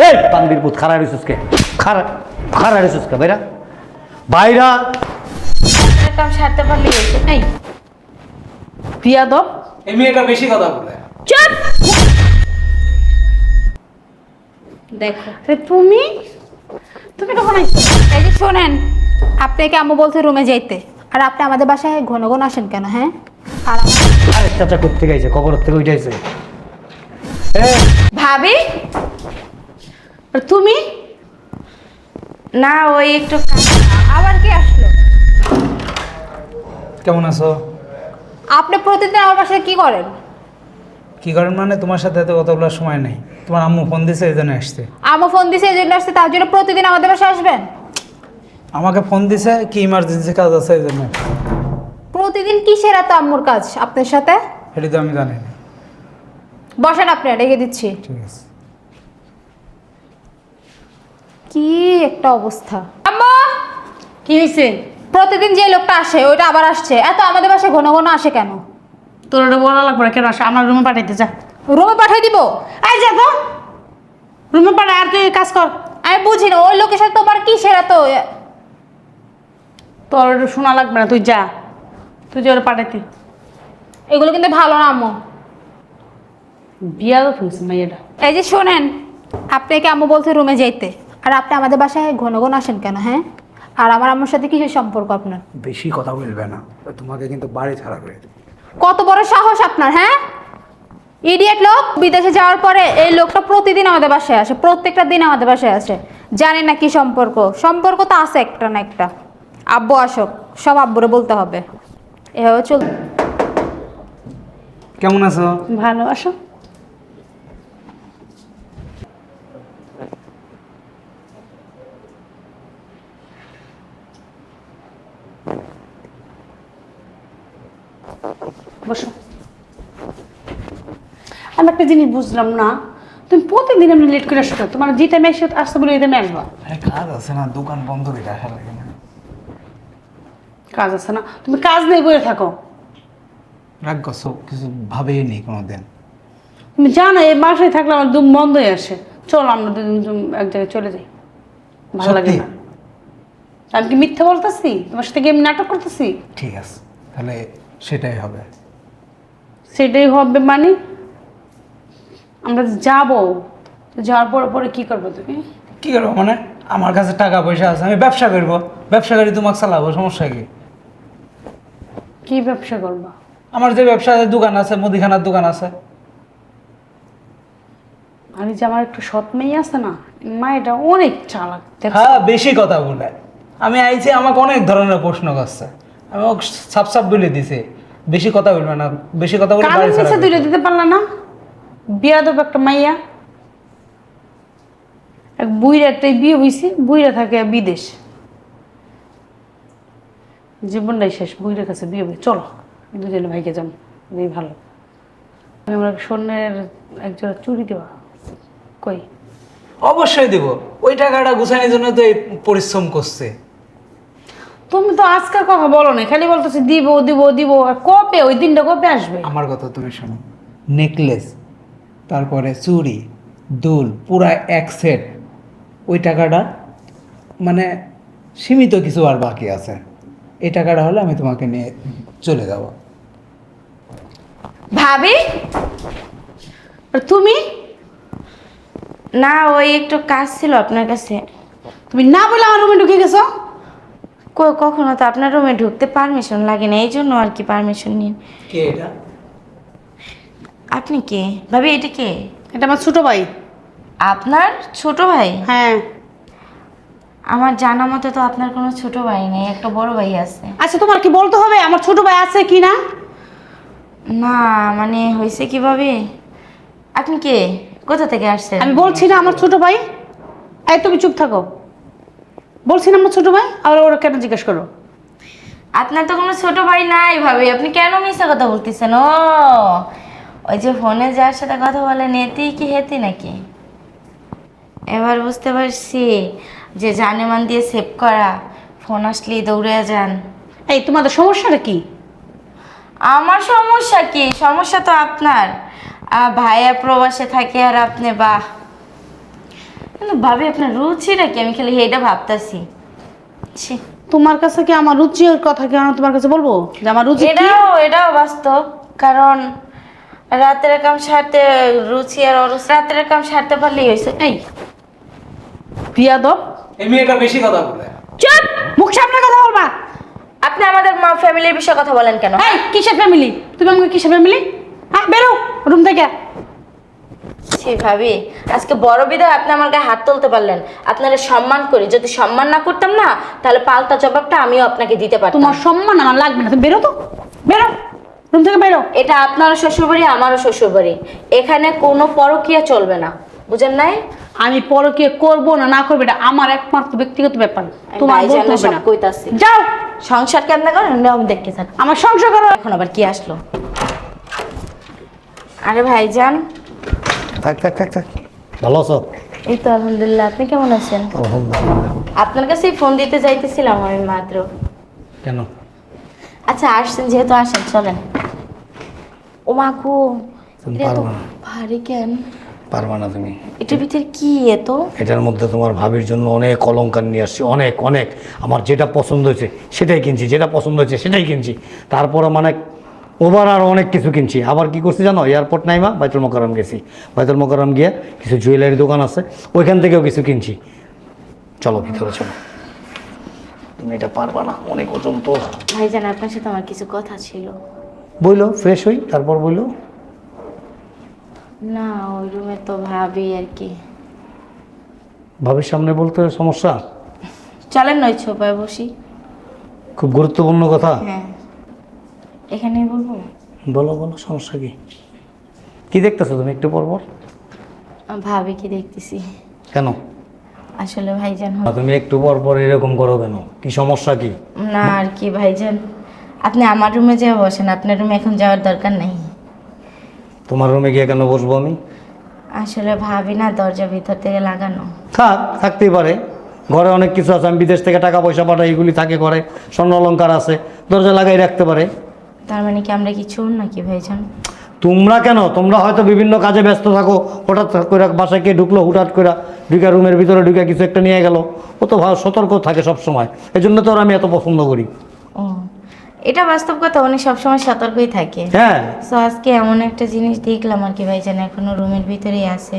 এই বান্দির পুত খারা রেছিস কে? খারা খারা রেছিস কে বাইরা বাইরা কাম সারতে পারলে এই বিয়াদব এই মেয়েটা বেশি কথা বলে। চুপ! দেখো। আরে তুমি? তুমি কখন আইছো এই যে শোনেন আপনাকে আম্মু বলছে রুমে যাইতে আর আপনি আমাদের বাসায় ঘন ঘন আসেন কেন হ্যাঁ? আর আরে চাচা করতে গেছে কবর থেকে উঠাইছে এই ভাবি? আর তুমি? না ওই একটু আবার কি আসলো? কেমন আছো? আপনি প্রতিদিন আমার বাসায় কি করেন? কি করেন মানে তোমার সাথে এত কথা বলার সময় নেই। তোমার আম্মু ফোন দিছে এই জন্য আসছে। আম্মু ফোন দিছে এই জন্য আসছে তার জন্য প্রতিদিন আমাদের বাসায় আসবেন? আমাকে ফোন দিছে কি ইমার্জেন্সি কাজ আছে এই জন্য। প্রতিদিন কিসের এত আম্মুর কাজ আপনার সাথে? সেটি তো আমি জানি না। বসেন আপনি রেখে দিচ্ছি। ঠিক আছে। কি একটা অবস্থা। আম্মু কি হয়েছে প্রতিদিন যে লোকটা আসে ওইটা আবার আসছে। এত আমাদের বাসায় ঘন ঘন আসে কেন? তোর ওটা বলা লাগবে না কেন আসে? আমার রুমে পাঠাইতে যা। রুমে পাঠিয়ে দিব? আই যা তো রুমে পাঠাই আর তুই কাজ কর। আমি বুঝি না ওই লোকের সাথে তোমার কি সেরা তো তোর ওটা শোনা লাগবে না তুই যা। তুই যে ওরা পাঠাইতে। এগুলো কিন্তু ভালো না আম্মু। বিয়াদব হয়েছে মেয়েটা এই যে শোনেন আপনাকে আম্মু বলছে রুমে যাইতে? আর আপনি আমাদের বাসায় ঘন ঘন আসেন কেন হ্যাঁ? আর আমার আম্মুর সাথে কিসের সম্পর্ক আপনার? বেশি কথা বলবে না। তোমাকে কিন্তু বাড়ি ছাড়া করে দেবে। কত বড় সাহস আপনার হ্যাঁ? ইডিয়েট লোক বিদেশে যাওয়ার পরে এই লোকটা প্রতিদিন আমাদের বাসায় আসে প্রত্যেকটা দিন আমাদের বাসায় আসে। জানি না কি সম্পর্ক? সম্পর্ক তো আছে একটা না একটা। আব্বু আসক সব আব্বুরে বলতে হবে। এভাবে চল কেমন আছো? ভালো আসো। বসো। আমি একটা জিনিস বুঝলাম না। তুমি প্রতিদিন এমনি লেট করে আসো তোমার যে টাইমে এসে আসতে বলে ওই টাইমে আসবা। আরে কাজ আছে না দোকান বন্ধ করে আসা লাগে না। কাজ আছে না। তুমি কাজ নেই বলে থাকো। রাগ করছ? কিছু ভাবেই নেই কোনোদিন। তুমি জানো এই বাসায় থাকলে আমার দুম বন্ধ হয়ে আসে। চলো আমরা দুজন এক জায়গায় চলে যাই। ভালো লাগে না। আমি কি মিথ্যা বলতেছি? তোমার সাথে কি আমি নাটক করতেছি? ঠিক আছে। তাহলে সেটাই হবে। সেটাই হবে মানে? আমরা যাব। যাওয়ার পরে পরে কি করব তুমি? কি করব মানে? আমার কাছে টাকা পয়সা আছে আমি ব্যবসা করব। ব্যবসা করি তোমাকে চালাবো সমস্যা কি? কি ব্যবসা করবা? আমার যে ব্যবসা আছে, দোকান আছে মুদিখানার দোকান আছে। আর এই যে আমার একটু সৎ মেয়ে আছে না মা এটা অনেক চালাক হ্যাঁ বেশি কথা বলে। আমি আইছি আমাকে অনেক ধরনের প্রশ্ন করছে। সাপ সাপ বলে দিছি। বেশি কথা বলবে না বেশি কথা বলে কানের বাড়ি ছাড়া নিচে করবে। দুইটা দিতে পারলা না? বিয়াদব একটা মাইয়া। এক বুইরা একটাই বিয়ে হয়েছে বুইরা থাকে বিদেশ। জীবনটাই শেষ বুইরের কাছে বিয়ে হবে চলো দুজনে ভাইকে যান এই ভালো। আমি আমার স্বর্ণের একজোড়া চুরি দেওয়া কই? অবশ্যই দিব। ওই টাকাটা গুছানোর জন্য তো এই পরিশ্রম করছে। তুমি তো আজকের কথা বলো না খালি বলতেছি দিব দিব দিব আর কবে? ওই দিনটা কবে আসবে? আমার কথা তুমি শোনো। নেকলেস তারপরে চুড়ি দুল পুরা এক সেট। ওই টাকাটা মানে সীমিত কিছু আর বাকি আছে। এই টাকাটা হলে আমি তোমাকে নিয়ে চলে যাব। ভাবি? আর তুমি? না ওই একটু কাজ ছিল আপনার কাছে। তুমি না বলে আমার রুমে ঢুকে গেছো? কখনো তো আপনার রুমে ঢুকতে পারমিশন লাগে না এই জন্য আর কি পারমিশন নিন কে এটা? আপনি কে? ভাবি এটা কে? এটা আমার ছোট ভাই। আপনার ছোট ভাই? হ্যাঁ। আমার জানা মতে তো আপনার কোনো ছোট ভাই নেই একটা বড় ভাই আছে। আচ্ছা তোমার কি বলতে হবে আমার ছোট ভাই আছে কি না? না মানে হয়েছে কীভাবে আপনি কে? কোথা থেকে আসছেন? আমি বলছি না আমার ছোট ভাই। এই তুমি চুপ থাকো। বলছি না আমার ছোট ভাই? আর ওরা কেন জিজ্ঞেস করো আপনার তো কোনো ছোট ভাই নাই ভাবি। আপনি কেন মিথ্যা কথা বলতেছেন? ও ওই যে ফোনে যার সাথে কথা বলেন এতেই কি হেতি নাকি? এবার বুঝতে পারছি যে জানেমান দিয়ে সেভ করা ফোন আসলেই দৌড়ে যান। এই তোমাদের সমস্যাটা কি? আমার সমস্যা কি? সমস্যা তো আপনার। ভাইয়া প্রবাসে থাকে আর আপনি বাহ। কিন্তু ভাবি আপনার রুচিটা কি আমি খালি এটা ভাবতাছি। ছি। তোমার কাছে কি আমার রুচির কথা কি আমি তোমার কাছে বলব? যে আমার রুচি কি? এটাও এটাও বাস্তব। কারণ রাতের কাম সারতে রুচি আর অরুচ রাতের কাম সারতে পারলেই হয়েছে। এই। বিয়াদব এই মেয়েটা বেশি কথা বলে। চুপ! মুখ সামনে কথা বলবা। আপনি আমাদের মা ফ্যামিলির বিষয়ে কথা বলেন কেন? এই কিসের ফ্যামিলি তুমি আমাকে কিসের ফ্যামিলি হ্যাঁ বেরো রুম থেকে। ছি ভাবি আজকে বড় বিদায় আপনি আমার গায়ে হাত তুলতে পারলেন। আপনারা সম্মান করি। যদি সম্মান না করতাম না তাহলে পাল্টা জবাবটা আমিও আপনাকে দিতে পারতাম। তোমার সম্মান আমার লাগবে না। তুমি বেরো তো। বেরো। রুম থেকে বেরো। এটা আপনারও শ্বশুরবাড়ি আমারও শ্বশুরবাড়ি। এখানে কোনো পরকীয়া চলবে না। বুঝেন নাই? আমি করব না না করবে এটা আমার একমাত্র ব্যক্তিগত ব্যাপার। তোমার বলতে হবে সব না। কইতাছি। যাও। সংসার কেমন করেন আমি দেখতে আমার সংসার করো। এখন আবার কি আসলো? আরে ভাইজান থাক থাক থাক থাক। ভালো আছো? এই তো আলহামদুলিল্লাহ আপনি কেমন আছেন? আলহামদুলিল্লাহ। আপনার কাছেই ফোন দিতে যাইতেছিলাম আমি মাত্র। কেন? আচ্ছা আসছেন যেহেতু আসেন চলেন। ও। ভারী কেন? পারবা না তুমি। এটার ভিতরে কি এত? এটার মধ্যে তোমার ভাবির জন্য অনেক অলংকার নিয়ে আসছি অনেক অনেক। আমার যেটা পছন্দ হয়েছে সেটাই কিনছি যেটা পছন্দ হয়েছে সেটাই কিনছি। তারপরে মানে ওভার আর অনেক কিছু কিনছি। আবার কি করছি জানো? এয়ারপোর্ট নাইমা বাইতুল মোকারম গেছি। বাইতুল মোকারম গিয়ে কিছু জুয়েলারি দোকান আছে ওইখান থেকেও কিছু কিনছি। চলো ভিতরে চলো। তুমি এটা পারবা না অনেক ওজন তো। ভাইজান আপনার সাথে আমার কিছু কথা ছিল। বইলো ফ্রেশ হই তারপর বইলো। না ওই রুমে তো ভাবি আর কি। ভাবির সামনে বলতে সমস্যা? চলেন নয় ছোপায় বসি। খুব গুরুত্বপূর্ণ কথা। হ্যাঁ। এখানেই বলব? বলো বলো সমস্যা কি? কি দেখতেছো তুমি একটু পর পর? ভাবি কি দেখতেছি। কেন? আসলে ভাইজান আর তুমি একটু পর পর এরকম করো কেন? কি সমস্যা কি? না আর কি ভাইজান। আপনি আমার রুমে যেয়ে বসেন আপনার রুমে এখন যাওয়ার দরকার নেই। তোমার রুমে গিয়ে কেন বসবো আমি? আসলে ভাবি না দরজা ভিতর থেকে লাগানো। থাক থাকতেই পারে। ঘরে অনেক কিছু আছে আমি বিদেশ থেকে টাকা পয়সা পাঠাই এগুলি থাকে ঘরে। স্বর্ণ অলঙ্কার আছে দরজা লাগাই রাখতে পারে। তার মানে কি আমরা কি চোর নাকি ভাইজান? তোমরা কেন? তোমরা হয়তো বিভিন্ন কাজে ব্যস্ত থাকো হঠাৎ করে বাসায় কে ঢুকলো হুঠাৎ করে ঢুকে রুমের ভিতরে ঢুকে কিছু একটা নিয়ে গেল। ও তো ভালো সতর্ক থাকে সব সময় এই জন্য তো আমি এত পছন্দ করি। ও এটা বাস্তব কথা উনি সবসময় সতর্কই থাকে। হ্যাঁ। সো আজকে এমন একটা জিনিস দেখলাম আর কি ভাইজান এখনও রুমের ভিতরেই আছে।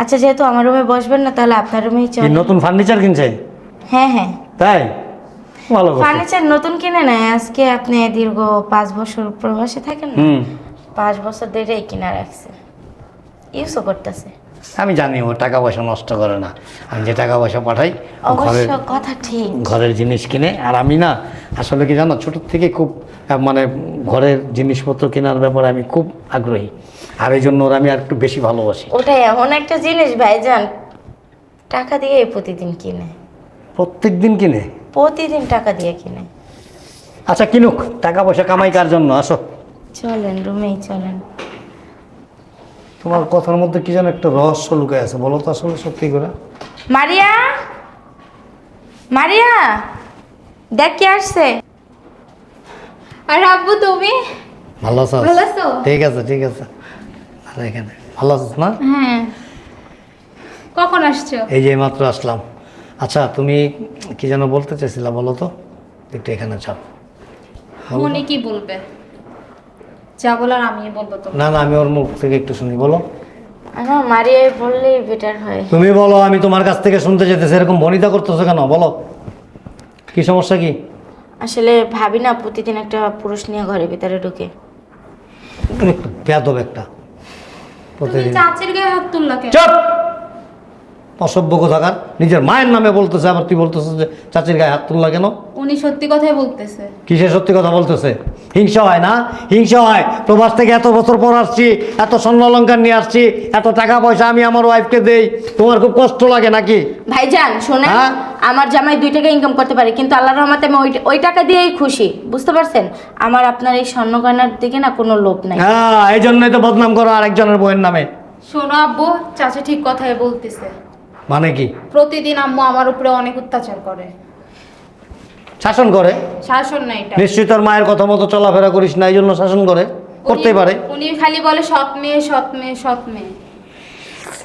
আচ্ছা যেহেতু আমার রুমে বসবেন না তাহলে আপনার রুমেই চল। নতুন ফার্নিচার কিনছে? হ্যাঁ হ্যাঁ। তাই? ভালো ফার্নিচার নতুন কিনে নেয় আজকে আপনি দীর্ঘ পাঁচ বছর প্রবাসে থাকেন হুম। পাঁচ বছর ধরেই কিনা রাখছে। ইউজও করতেছে। আমি জানি ও টাকা পয়সা নষ্ট করে না। আমি যে টাকা পয়সা পাঠাই ঘরের কথা ঠিক। ঘরের জিনিস কিনে আর আমি না আসলে কি জানো ছোটোর থেকে খুব মানে ঘরের জিনিসপত্র কেনার ব্যাপারে আমি খুব আগ্রহী। আর এই জন্য ওরা আমি আর একটু বেশি ভালোবাসি। ওটা এমন একটা জিনিস ভাইজান। টাকা দিয়ে প্রতিদিন কিনে। প্রত্যেক দিন কিনে? প্রতিদিন টাকা দিয়ে কিনে। আচ্ছা কিনুক টাকা পয়সা কামাই কার জন্য? আসো। চলেন রুমেই চলেন। তোমার কথার মধ্যে কি যেন একটা রহস্য লুকায় আছে বলো তো আসলে সত্যি করে। মারিয়া! মারিয়া! দেখ কে আসছে। আর আব্বু তুমি? ভালো আছো? ভালো আছো? ঠিক আছে ঠিক আছে। আর এখানে ভালো আছিস না? হ্যাঁ। কখন আসছো? এই যে মাত্র আসলাম। আচ্ছা তুমি কি যেন বলতে চাইছিলা বলো তো? একটু এখানে চাও উনি কি বলবে? যা বলার আমি বলব তো না না আমি ওর মুখ থেকে একটু শুনি বলো। আমার মারিয়া বললেই বেটার হয়। তুমি বলো আমি তোমার কাছ থেকে শুনতে যেতেছি এরকম বনিতা করতেছো কেন বলো। কি সমস্যা কি? আসলে ভাবি না প্রতিদিন একটা পুরুষ নিয়ে ঘরের ভিতরে ঢুকে। তুমি একটু বেয়াদব একটা। প্রতিদিন চাচির গায়ে হাত তুললা কেন? চুপ! অসভ্য কোথাকার। নিজের মায়ের নামে বলতেছে আবার তুই বলতেছিস যে চাচির গায়ে হাত তুললা কেন? উনি সত্যি কথাই বলতেছে। কিসের সত্যি কথা বলতেছে? হিংসা হয় না? হিংসা হয়। প্রবাস থেকে এত বছর পর আসছি এত স্বর্ণ অলঙ্কার নিয়ে আসছি এত টাকা পয়সা আমি আমার ওয়াইফকে দেই। তোমার খুব কষ্ট লাগে নাকি? ভাইজান শোনেন হ্যাঁ? আমার জামাই দুই টাকা ইনকাম করতে পারে কিন্তু আল্লাহর রহমতে আমি ওই ওই টাকা দিয়েই খুশি। বুঝতে পারছেন? আমার আপনার এই স্বর্ণ গয়নার দিকে না কোনো লোভ নাই। হ্যাঁ এই জন্যই তো বদনাম করো আরেকজনের বইয়ের নামে। শোনো আব্বু চাচি ঠিক কথাই বলতেছে। মানে কি? প্রতিদিন আম্মু আমার উপরে অনেক অত্যাচার করে। শাসন করে? শাসন না এটা। নিশ্চয়ই তোর মায়ের কথা মতো চলাফেরা করিস না এই জন্য শাসন করে? করতেই পারে। উনি খালি বলে সৎ মেয়ে সৎ মেয়ে সৎ মেয়ে।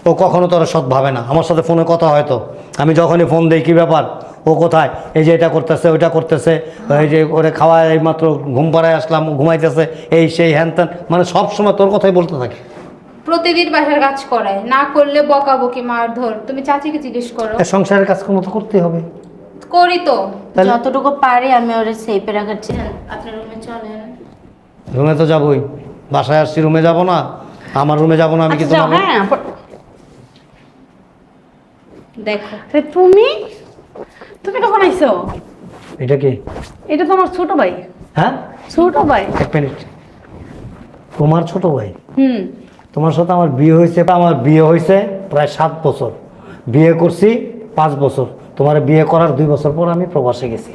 ও কখনো তোর সৎ ভাবে না। আমার সাথে ফোনে কথা হয়তো আমি যখনই ফোন দিই কি ব্যাপার? ও কোথায়? এই যে এটা করতেছে ওইটা করতেছে। এই যে ওরে খাওয়ায় এই মাত্র ঘুম পাড়ায় আসলাম ঘুমাইতেছে এই সেই হ্যান ত্যান মানে সব সময় তোর কথাই বলতে থাকে। প্রতিদিন বাসার কাজ করে না করলে বকাবকি মারধর। তুমি চাচিকে জিজ্ঞেস করো। সংসারের কাজকর্ম তো করতে হবে। করি তো। তাহলে যতটুকু পারি আমি ওরে সেফে রাখার চেন আপনার রুমে চলেন। রুমে তো যাবোই। বাসায় আসছি রুমে যাব না। আমার রুমে যাব না আমি কি আচ্ছা, তোমার হ্যাঁ দেখো। আরে তুমি? তুমি কখন আইছো? এটা কি? এটা তো আমার ছোট ভাই। হ্যাঁ? ছোট ভাই। এক মিনিট। তোমার ছোট ভাই? হুম। তোমার সাথে আমার বিয়ে হয়েছে আমার বিয়ে হয়েছে প্রায় সাত বছর। বিয়ে করছি পাঁচ বছর। তোমার বিয়ে করার দুই বছর পর আমি প্রবাসে গেছি।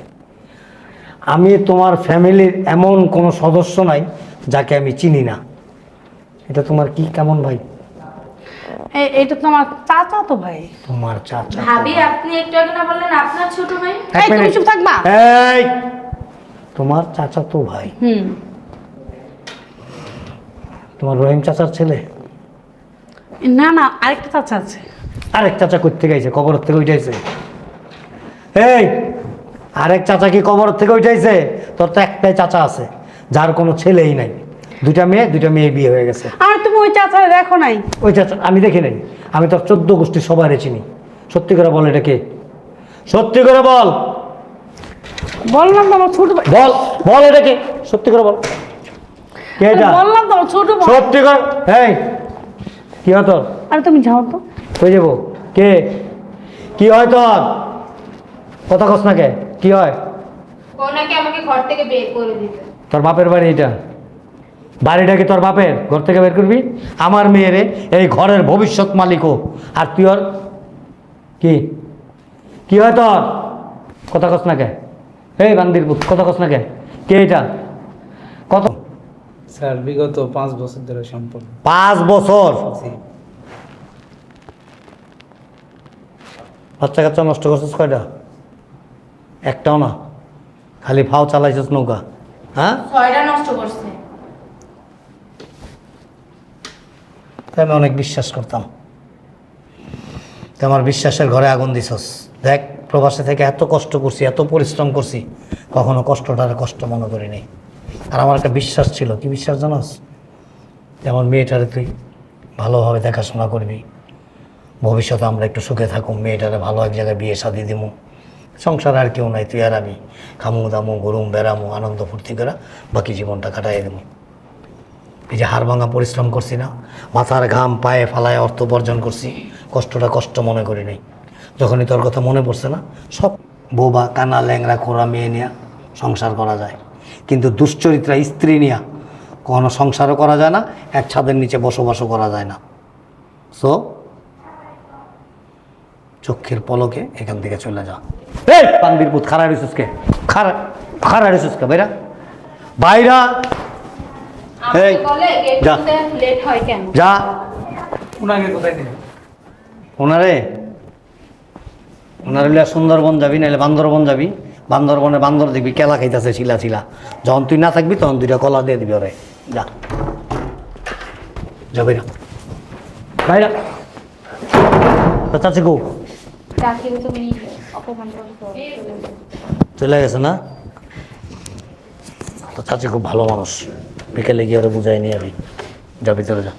আমি তোমার ফ্যামিলির এমন কোনো সদস্য নাই যাকে আমি চিনি না। এটা তোমার কি কেমন ভাই? এটা তো আমার চাচা তো ভাই। তোমার চাচা ভাবি আপনি একটু আগে না বললেন আপনার ছোট ভাই? এই তুমি চুপ থাকবা। এই তোমার চাচা তো ভাই। হুম। তোমার রহিম চাচার ছেলে? না না আরেকটা চাচা আছে। আরেক চাচা করতে গেছে কবর থেকে উঠাইছে এই আরেক চাচা কি কবর থেকে উঠাইছে তোর তো একটাই চাচা আছে যার কোনো ছেলেই নাই। দুইটা মেয়ে দুইটা মেয়ে বিয়ে হয়ে গেছে। আর তুমি ওই চাচা দেখো নাই? ওই চাচা আমি দেখি নাই। আমি তোর চোদ্দ গোষ্ঠী সবাই চিনি। সত্যি করে বল এটা কে? সত্যি করে বল। বললাম না আমার ছোট বল বল এটা কে? সত্যি করে বল। কে এটা বললাম তো ছোট সত্যি করে এই কি হয় তোর? আরে তুমি যাও তো। কই যাব? কে? কি হয় তোর? কথা কস না কে? কি হয়? ওনাকে আমাকে ঘর থেকে বের করে দিতে। তোর বাপের বাড়ি এটা বাড়িটা কি তোর বাপের? ঘর থেকে বের করবি? আমার মেয়েরে এই ঘরের ভবিষ্যৎ মালিকও আর তুই ওর? কি? কি হয় তোর? কথা কস না কে? এই বান্দির কথা কস না কে? কে এটা? স্যার বিগত পাঁচ বছর ধরে সম্পর্ক পাঁচ বছর। বাচ্চা কাচ্চা নষ্ট করছিস কয়টা? একটাও না। খালি ফাও চালাইছিস নৌকা। হ্যাঁ? ছয়টা নষ্ট করছে। তাই আমি অনেক বিশ্বাস করতাম। তুই আমার বিশ্বাসের ঘরে আগুন দিছস। দেখ প্রবাসে থেকে এত কষ্ট করছি এত পরিশ্রম করছি কখনো কষ্টটার কষ্ট মনে করি নাই আর আমার একটা বিশ্বাস ছিল। কি বিশ্বাস জানাস? যেমন মেয়েটারে তুই ভালোভাবে দেখাশোনা করবি। ভবিষ্যতে আমরা একটু সুখে থাকুম, মেয়েটারে ভালো এক জায়গায় বিয়ে শাদি দিব সংসার আর কেউ নাই, তুই আর আমি। খামু দামু, গরুম বেড়ামু, আনন্দ ফুর্তি করা বাকি জীবনটা কাটাই দেবো এই যে হাড় ভাঙা পরিশ্রম করছি না, মাথার ঘাম, পায়ে ফালায় অর্থ উপার্জন করছি, কষ্টটা কষ্ট মনে করি নাই। যখনই তোর কথা মনে পড়ছে না, সব বোবা কানা ল্যাংরা খোরা মেয়ে নিয়ে সংসার করা যায়। কিন্তু দুশ্চরিত্রা স্ত্রী নিয়ে কোনো সংসারও করা যায় না এক ছাদের নিচে বসবাসও করা যায় না। সো চক্ষের পলকে এখান থেকে চলে যা এই পান্দির পুত খারা রিসুসকে খারা খারা রিসুসকে বাইরা বাইরা এই, যা। খুলতে লেট হয় কেন? যা। ওনাকে কোথায় ওনারে ওনারে সুন্দরবন যাবি নাহলে বান্দরবন যাবি। বান্দরবনে বান্দর দেখবি কেলা খাইতেছে ছিলা ছিলা যখন তুই না থাকবি তখন দুইটা কলা দিয়ে দিবি ওরে। যা। যাবি না বাইরা। চাচি গো চলে গেছে না? তো চাচি খুব ভালো মানুষ। বিকেলে গিয়ে ওরা বুঝাই নিয়ে যাবি যা ভিতরে যা।